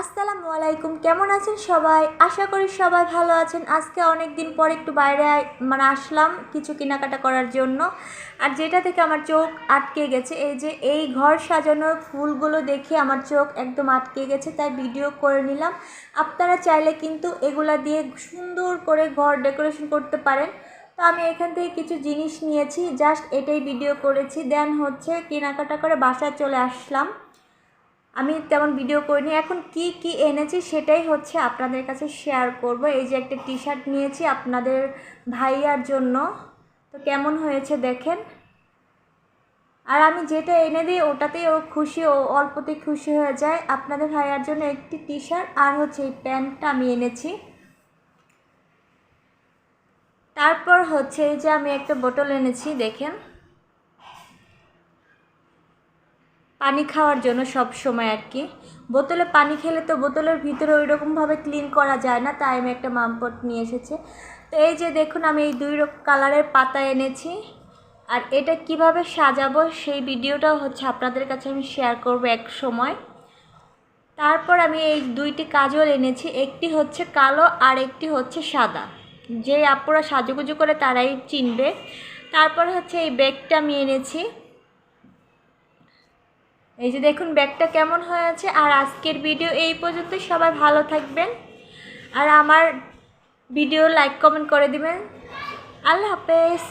আসসালামু আলাইকুম, কেমন আছেন সবাই? আশা করি সবাই ভালো আছেন। আজকে অনেক দিন পর একটু বাইরে মানে আসলাম কিছু কেনাকাটা করার জন্য। আর যেটা থেকে আমার চোখ আটকে গেছে, এই যে এই ঘর সাজানোর ফুলগুলো দেখে আমার চোখ একদম আটকে গেছে, তাই ভিডিও করে নিলাম। আপনারা চাইলে কিন্তু এগুলা দিয়ে সুন্দর করে ঘর ডেকোরেশন করতে পারেন। তো আমি এখান থেকে কিছু জিনিস নিয়েছি, জাস্ট এটাই ভিডিও করেছি। দেন হচ্ছে কেনাকাটা করে বাসায় চলে আসলাম। আমি তেমন ভিডিও করিনি। এখন কি কি এনেছি সেটাই হচ্ছে আপনাদের কাছে শেয়ার করব। এই যে একটা টি শার্ট নিয়েছি আপনাদের ভাইয়ার জন্য। তো কেমন হয়েছে দেখেন? আর আমি যেটা এনে দিই ওটাতেই ও খুশি, ও অল্পতেই খুশি হয়ে যায়। আপনাদের ভাইয়ার জন্য একটি টি শার্ট আর হচ্ছে এই প্যান্টটা আমি এনেছি। তারপর হচ্ছে এই যে আমি একটা বোতল এনেছি, দেখেন। পানি খাওয়ার জন্য সব সময় আর কি। বোতলে পানি খেলে তো বোতলের ভিতরে ওই রকমভাবে ক্লিন করা যায় না, তাই আমি একটা মামপট নিয়ে এসেছি। তো এই যে দেখুন, আমি এই দুই কালারের পাতা এনেছি। আর এটা কীভাবে সাজাবো সেই ভিডিওটাও হচ্ছে আপনাদের কাছে আমি শেয়ার করব এক সময়। তারপর আমি এই দুইটি কাজল এনেছি, একটি হচ্ছে কালো আর একটি হচ্ছে সাদা। যে আপুরা সাজুগুজু করে তারাই চিনবে। তারপর হচ্ছে এই ব্যাগটা আমি এনেছি। এই যে দেখুন ব্যাগটা কেমন হয়ে আছে আর আজকের ভিডিও এই পর্যন্ত, সবাই ভালো থাকবেন। আর আমার ভিডিও লাইক কমেন্ট করে দিবেন। আল্লাহ হাফেজ।